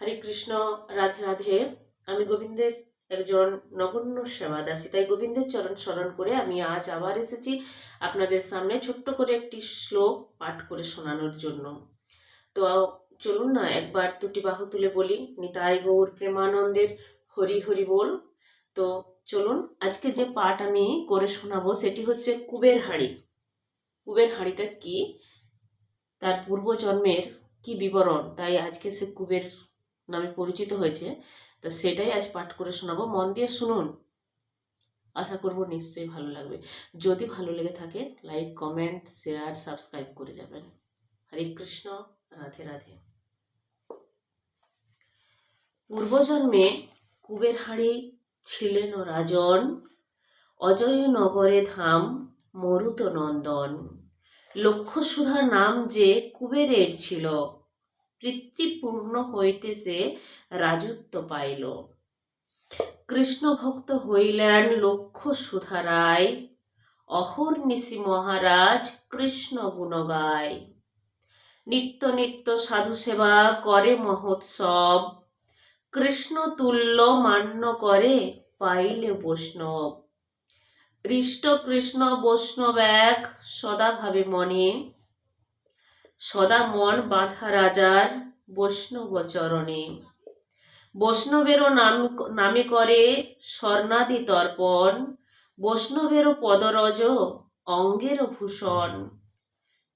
হরে কৃষ্ণ, রাধে রাধে। আমি গোবিন্দের একজন নগণ্য সেবা দাসী, তাই গোবিন্দের চরণ স্মরণ করে আমি আজ আবার এসেছি আপনাদের সামনে ছোট্ট করে একটি শ্লোক পাঠ করে শোনানোর জন্য। তো চলুন না, একবার দুটি বাহু তুলে বলি। নিতাই গৌর প্রেমানন্দের হরি হরি বল। তো চলুন, আজকে যে পাঠ আমি করে শোনাবো সেটি হচ্ছে কুবের হাঁড়ি। কুবের হাঁড়িটা কি? তার পূর্বজন্মের কি বিবরণ? তাই আজকে সে কুবের নামে পরিচিত হয়েছে। তো সেটাই আজ পাঠ করে শোনাবো। মন দিয়ে শুনুন। আশা করব নিশ্চয়ই ভালো লাগবে। যদি ভালো লেগে থাকে লাইক কমেন্ট শেয়ার সাবস্ক্রাইব করে যাবেন। হরে কৃষ্ণ, রাধে রাধে। পূর্বজন্মে কুবের হাড়ি ছিলেন রাজন। অজয় নগরে ধাম মরুত নন্দন লক্ষ্যসুধা নাম যে কুবেরের ছিল পিতৃপূর্ণ হইতে সে রাজত্ব পাইল। কৃষ্ণ ভক্ত হইলেন লক্ষ্য সুধা রায় অহর্নিশি মহারাজ কৃষ্ণ গুণ গায় নিত্য নিত্য সাধু সেবা করে মহোৎসব, কৃষ্ণ তুল্য মান্য করে পাইলে বৈষ্ণব। হৃষ্ট কৃষ্ণ বৈষ্ণব এক সদা ভাবে মনে সদা মন বাঁধা রাজার বৈষ্ণব চরণে বৈষ্ণবেরও নাম নামে করে স্বর্ণাদি তর্পণ, বৈষ্ণবেরও পদরজ অঙ্গের ভূষণ।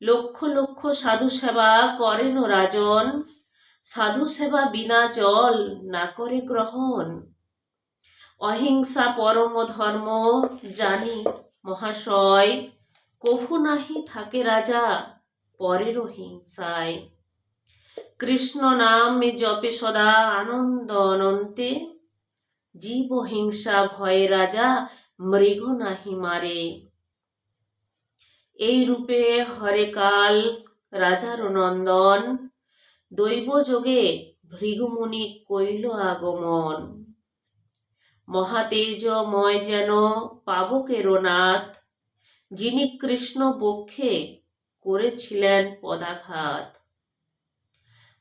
লক্ষ লক্ষ সাধু সেবা করেন রাজন, সাধু সেবা বিনা জল না করে গ্রহণ। অহিংসা পরম ধর্ম জানি মহাশয়, কভু নাহি থাকে রাজা। পরেরও হিংসায়। কৃষ্ণ নামে জপে সদা আনন্দ অনন্তে জীব হিংসা ভয়ে রাজা মৃগ নাহি মারে। এই রূপে হরে কাল রাজার নন্দন। দৈব যোগে ভৃগুমুনি কইল আগমন। মহাতেজময় যেন পাবকেরও নাথ। যিনি কৃষ্ণ বক্ষে করেছিলেন পদাঘাত।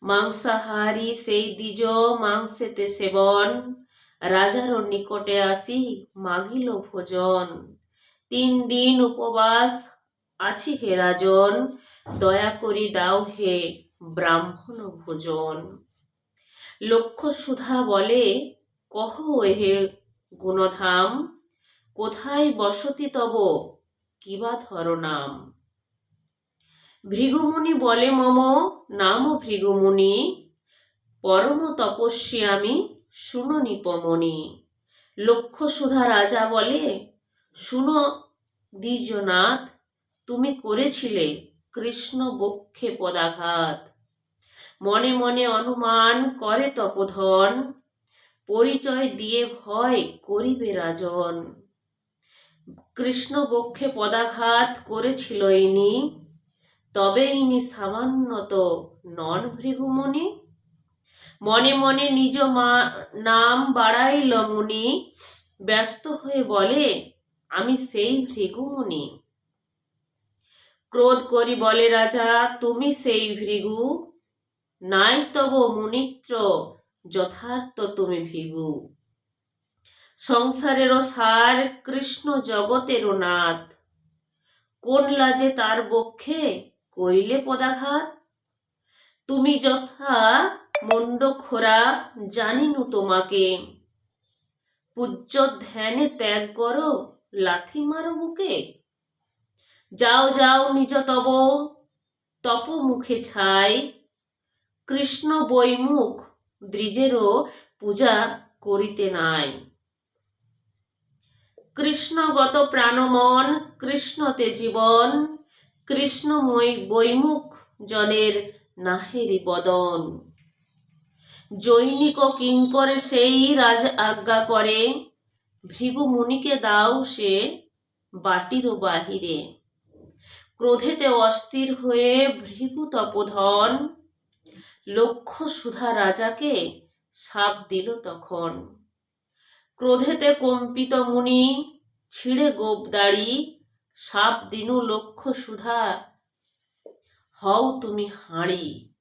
মাংসাহারি সেই দ্বিজ মাংসেতে সেবন, রাজার নিকটে আসি মাগিল ভোজন। তিন দিন উপবাস আছি হে রাজন, দয়া করি দাও হে ব্রাহ্মণ ভোজন। লক্ষ্য সুধা বলে, কহ হে গুণধাম, কোথায় বসতি তব, কিবা ধর নাম ভৃগুমুনি বলে মম, নাম ভৃগুমুনি, পরম তপস্বী আমি শুনো নিপমণি লক্ষ্য সুধা রাজা বলে, শুনো দ্বিজনাথ, তুমি করেছিলে কৃষ্ণ বক্ষে পদাঘাত। মনে মনে অনুমান করে তপধন, পরিচয় দিয়ে ভয় করিবে রাজন। কৃষ্ণ বক্ষে পদাঘাত করেছিল ইনি তবে ইনি সামান্যত নন ভৃগুমুনি মনে মনে নিজ মা, নাম বাড়াইল মুনি, ব্যস্ত হয়ে বলে, আমি সেই ভৃগুমুনি ক্রোধ করি বলে রাজা, তুমি সেই ভৃগু? নাই তব মুনিত্র, যথার্থ তুমি ভিগু। সংসারেরও সার, কৃষ্ণ জগতেরও নাথ। কোন লাজে তার বক্ষে কইলে পদাঘাত? তুমি যথা মন্ড খোরা জানিনু তোমাকে। পূজ্য ধ্যানে ত্যাগ করো, লাথি মারো বুকে যাও যাও নিজ তব তপ মুখে ছাই। কৃষ্ণ বৈমুখ দ্রিজেরও পূজা করিতে নাই। কৃষ্ণগত প্রাণমন কৃষ্ণতে জীবন। কৃষ্ণময় বৈমুখ জনের নাহেরি বদন। জৈনিক কিঙ্করে সেই রাজ আজ্ঞা করে, ভৃগু মুনিকে দাও সে বাটিরও বাহিরে। ক্রোধেতে অস্থির হয়ে ভৃগু তপধন লক্ষ্য সুধা রাজাকে সাপ দিল তখন। ক্রোধেতে কম্পিত মুনি, ছিঁড়ে গোপ গোপদাড়ি সাপ দিনু লক্ষ্য সুধা। হও তুমি হাঁড়ি।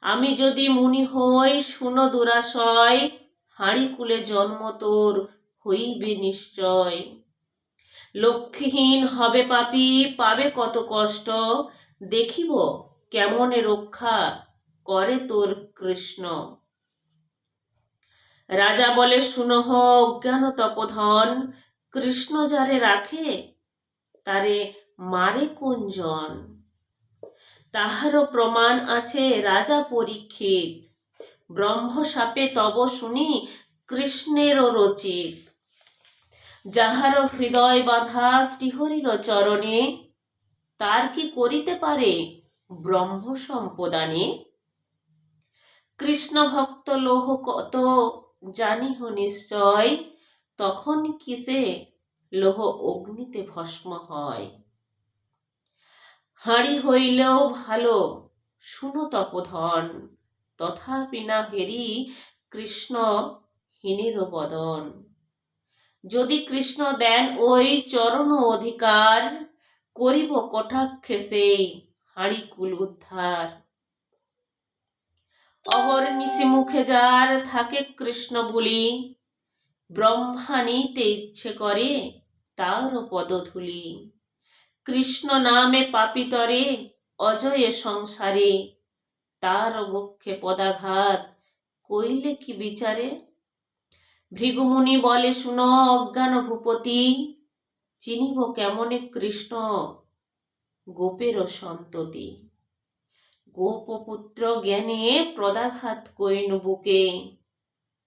আমি যদি মুনি হই, শুনো দুরাশয়, হাঁড়ি কুলে জন্ম তোর হইবে নিশ্চয়। লক্ষ্মীহীন হবে পাপি, পাবে কত কষ্ট, দেখিব কেমন রক্ষা করে তোর কৃষ্ণ। রাজা বলে শুনহ অজ্ঞান তপধন কৃষ্ণ যারে রাখে তারে মারে কোন জন তাহারও প্রমাণ আছে রাজা পরীক্ষিত। ব্রহ্ম সাপে তব শুনি কৃষ্ণেরও রচিত। যাহার হৃদয় বাঁধা শ্রীহরির চরণে, তার কি করিতে পারে ব্রহ্ম সম্পদানে? কৃষ্ণ ভক্ত লোহ কত জানিহ নিশ্চয়, তখন কিসে লোহ অগ্নিতে ভস্ম হয়। হাঁড়ি হইলেও ভালো, শুনো তপধন। তথাপি না হেরি কৃষ্ণ হীনের বদন। যদি কৃষ্ণ দেন ওই চরণ অধিকার, করিব কটাক্ষে সেই হাঁড়ি কুল উদ্ধার। অহর্নিশি মুখে যার থাকে কৃষ্ণ বলি ব্রহ্মা নিতে ইচ্ছে করে তার পদধূলি। কৃষ্ণ নামে পাপিতরে, অজয়ে সংসারে। তার বক্ষে পদাঘাত, কইলে কি বিচারে? ভৃগুমুনি বলে, শুন অজ্ঞান ভূপতি, চিনিব কেমনে কৃষ্ণ গোপের সন্ততি? গোপপুত্র জ্ঞানে প্রদাঘাত কইন বুকে।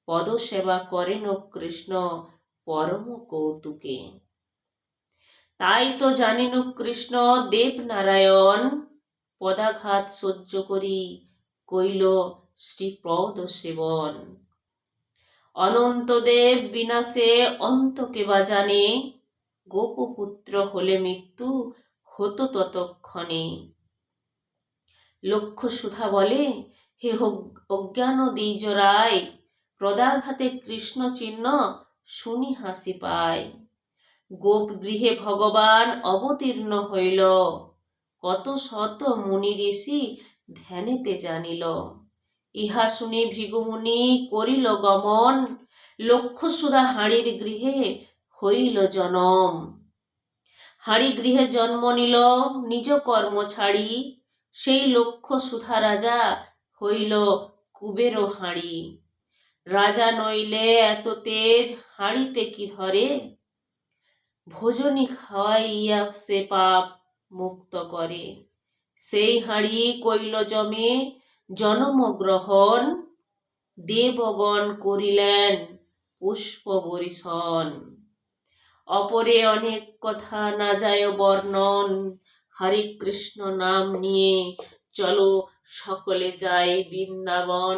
পদসেবা করেন কৃষ্ণ পরম কৌতুকে। তাই তো জানিন কৃষ্ণ, দেবনারায়ণ, পদাঘাত সহ্য করি, কইল শ্রীপদ সেবন। অনন্তদেব বিনাশে অন্তকে বা জানে, গোপপুত্র হলে মৃত্যু হতো ততক্ষণে। লক্ষ্য সুধা বলে, হে অজ্ঞান দ্বিজ রায় প্রদাঘাতে কৃষ্ণ চিহ্ন শুনি হাসি পায়। গোপ গৃহে ভগবান অবতীর্ণ হইল। কত শত মুনি ঋষি ধ্যানেতে জানিল। ইহা শুনি ভৃগুমুনি করিল গমন লক্ষ্য সুধা হাঁড়ির গৃহে হইল জনম। হাঁড়ি গৃহে জন্ম নিল, নিজ কর্ম ছাড়ি, সেই লক্ষ্য সুধা রাজা হইল কুবের হাঁড়ি। রাজা নইলে এত তেজ হাঁড়িতে কি ধরে? ভোজনী খাওয়াইয়া সে পাপ মুক্ত করে। সেই হাঁড়ি কইল জমে জনম গ্রহণ। দেবগণ করিলেন পুষ্প বরিশন অপরে অনেক কথা না যায় বর্ণন। হরে কৃষ্ণ নাম নিয়ে চলো সকলে যাই বৃন্দাবন।